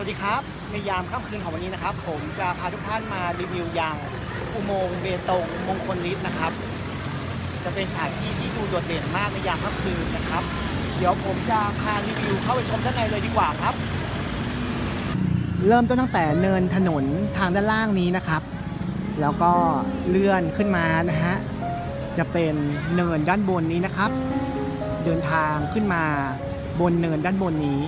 สวัสดีครับ ในยามค่ำคืนของวันนี้นะครับ ผมจะพาทุกท่านมารีวิวยางอุโมงค์เบตงมงคลลิศนะครับ จะเป็นสถานที่ที่ดูโดดเด่นมากในยามค่ำคืนนะครับ เดี๋ยวผมจะพารีวิวเข้าไปชมด้านในเลยดีกว่าครับ เริ่มต้นตั้งแต่เนินถนนทางด้านล่างนี้นะครับ แล้วก็เลื่อนขึ้นมานะฮะจะเป็นเนินด้านบนนี้นะครับ เดินทางขึ้นมาบนเนินด้านบนนี้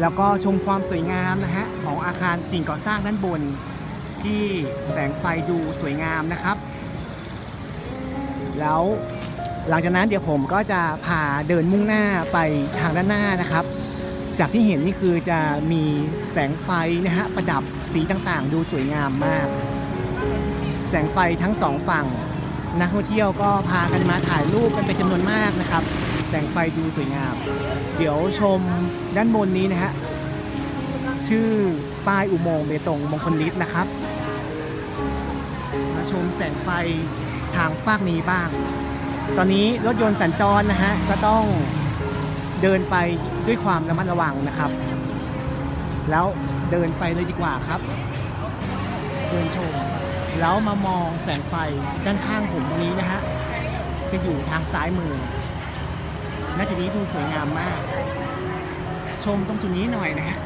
แล้วก็ชมความสวยงามนะฮะของอาคารสิ่งก่อสร้างด้านบน ที่แสงไฟดูสวยงามนะครับ แล้วหลังจากนั้นเดี๋ยวผมก็จะพาเดินมุ่งหน้าไปทางด้านหน้านะครับ จากที่เห็นนี่คือจะมีแสงไฟนะฮะประดับสีต่างๆ ดูสวยงามมาก แสงไฟทั้งสองฝั่งนักท่องเที่ยวก็พากันมาถ่ายรูปกันเป็นจำนวนมากนะครับ แสงไฟดูสวยงาม เดี๋ยวชมด้านบนนี้นะฮะ ชื่อป้ายอุโมงค์เบตงมงคลลิศนะครับ มาชมแสงไฟทางฝากนี้บ้าง ตอนนี้รถยนต์สัญจรนะฮะ ก็ต้องเดินไปด้วยความระมัดระวังนะครับ แล้วเดินไปเลยดีกว่าครับ เดินชม แล้วมามองแสงไฟด้านข้างผมตรงนี้นะฮะจะอยู่ทางซ้ายมือ ณจุดนี้ดูสวยงามมาก ชมตรงจุดนี้หน่อยนะฮะ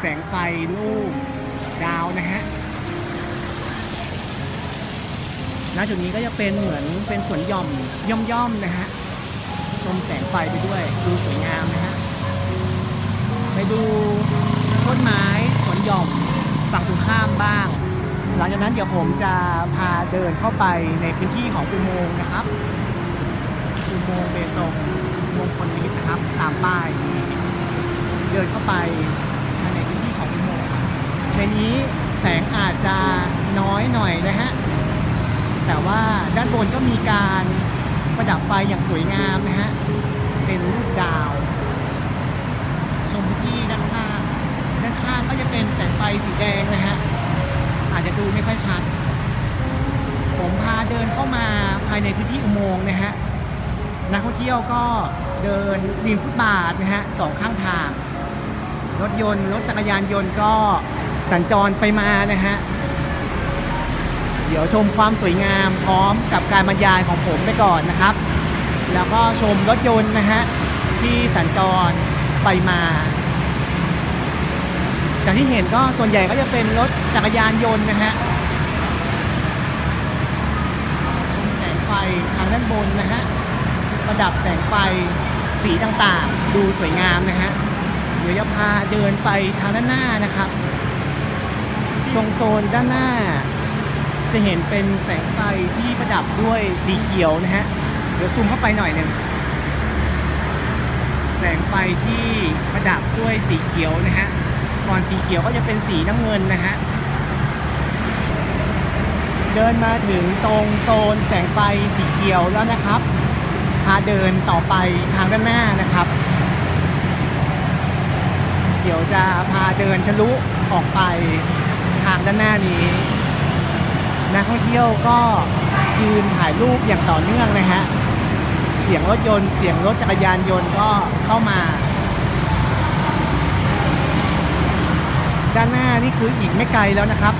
แสงไฟรูปดาวนะฮะณจุดนี้ก็จะเป็นเหมือนเป็นสวนย่อมย่อมย่อมๆนะฮะชมแสงไฟไปด้วยดูสวยงามนะฮะไปดูต้นไม้สวนหย่อมฝั่งตรงข้ามบ้าง หลังจากนั้นเดี๋ยวผมจะพาเดินเข้าไปในพื้นที่ของอุโมงค์นะครับ โมงเบตงมงคลลิศนะครับ ตามป้ายเดินเข้าไปในพื้นที่ของอุโมงค์ในนี้แสงอาจจะน้อยหน่อยนะฮะ แต่ว่าด้านบนก็มีการประดับไฟอย่างสวยงามนะฮะ เป็นรูปดาว ชมที่ด้านข้างด้านข้างก็จะเป็นแสงไฟสีแดงนะฮะ อาจจะดูไม่ค่อยชัด ผมพาเดินเข้ามาภายในพื้นที่อุโมงค์นะฮะ นักท่องเที่ยวก็เดินริมฟุตบาทนะฮะสองข้างทาง รถยนต์ รถจักรยานยนต์ก็สัญจรไปมานะฮะ เดี๋ยวชมความสวยงามพร้อมกับการบรรยายของผมไปก่อนนะครับ แล้วก็ชมรถยนต์นะฮะที่สัญจรไปมา จากที่เห็นก็ส่วนใหญ่ก็จะเป็นรถจักรยานยนต์นะฮะแสงไฟทางด้านบนนะฮะ ประดับแสงไฟสีต่างๆ ดูสวยงามนะฮะเดี๋ยวจะพาเดินไปทางด้านหน้านะครับ ตรงโซนด้านหน้า จะเห็นเป็นแสงไฟที่ประดับด้วยสีเขียวนะฮะเดี๋ยวซูมเข้าไปหน่อยหนึ่งแสงไฟที่ประดับด้วยสีเขียวนะฮะก่อนสีเขียวก็จะเป็นสีน้ำเงินนะฮะเดินมาถึงตรงโซนแสงไฟสีเขียวแล้วนะครับ พาเดินต่อไปทางด้านหน้านะครับ เดี๋ยวจะพาเดินทะลุออกไปทางด้านหน้านี้ นักท่องเที่ยวก็ยืนถ่ายรูปอย่างต่อเนื่องนะฮะ เสียงรถยนต์ เสียงรถจักรยานยนต์ก็เข้ามา ด้านหน้านี่คืออีกไม่ไกลแล้วนะครับ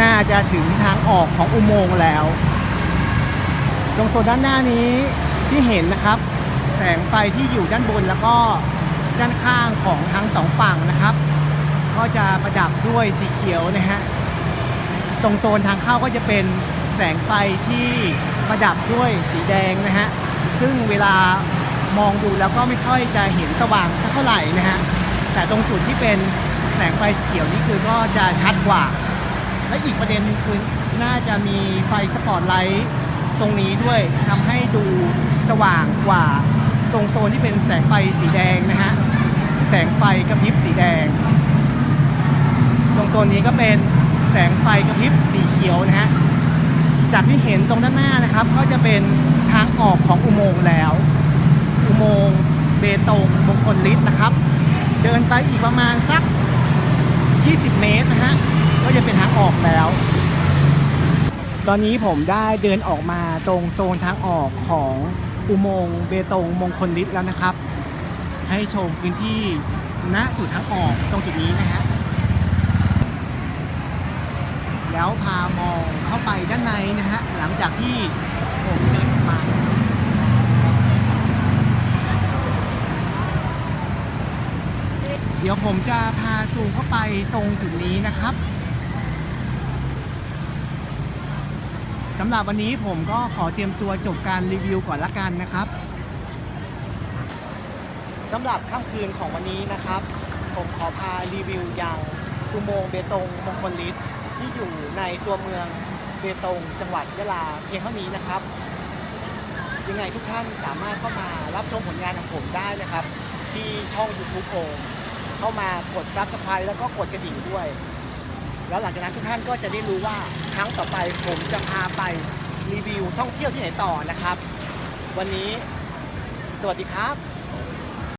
น่าจะถึงทางออกของอุโมงค์แล้ว ตรงโซนด้านหน้านี้ ที่เห็นนะครับ แสงไฟที่อยู่ด้านบนแล้วก็ด้านข้างของทั้งสองฝั่งนะครับ ก็จะประดับด้วยสีเขียวนะฮะตรงโซนทางเข้าก็จะเป็นแสงไฟที่ประดับด้วยสีแดงนะฮะซึ่งเวลามองดูแล้วก็ไม่ค่อยจะเห็นสว่างสักเท่าไหร่นะฮะแต่ตรงจุดที่เป็นแสงไฟสีเขียวนี่คือก็จะชัดกว่า และอีกประเด็นหนึ่งคือน่าจะมีไฟสปอตไลท์ตรงนี้ด้วยทำให้ดู สว่างกว่าตรงโซนที่เป็นแสงไฟสีแดงนะฮะ แสงไฟกระพริบสีแดง ตรงโซนนี้ก็เป็นแสงไฟกระพริบสีเขียวนะฮะ จากที่เห็นตรงด้านหน้านะครับ ก็จะเป็นทางออกของอุโมงค์แล้ว อุโมงค์เบตงมงคลลิศนะครับ เดินไปอีกประมาณสัก 20 เมตรนะฮะ ก็จะเป็นทางออกแล้ว ตอนนี้ผมได้เดินออกมาตรงโซนทางออกของ อุโมงค์เบตงมงคลลิศแล้วนะครับ ให้ชมพื้นที่ณจุดทางออกตรงจุดนี้นะฮะแล้วพามองเข้าไปด้านในนะฮะหลังจากที่ผมเดินมาเดี๋ยวผมจะพาซูมเข้าไปตรงจุดนี้นะครับ สำหรับวันนี้ผมก็ขอเตรียมตัวจบการรีวิวก่อนละกันนะครับสำหรับค่ำคืนของวันนี้นะครับ ผมขอพารีวิวอย่างอุโมงค์เบตงมงคลฤทธิ์ที่อยู่ในตัวเมืองเบตงจังหวัดยะลาเพียงเท่านี้นะครับ ยังไงทุกท่านสามารถเข้ามารับชมผลงานของผมได้นะครับ ที่ช่อง YouTube โอมเข้ามากด Subscribe แล้วก็กดกระดิ่งด้วย แล้วหลังจากนั้นทุกท่านก็จะได้รู้ว่าครั้งต่อไปผมจะพาไปรีวิวท่องเที่ยวที่ไหนต่อนะครับ วันนี้สวัสดีครับ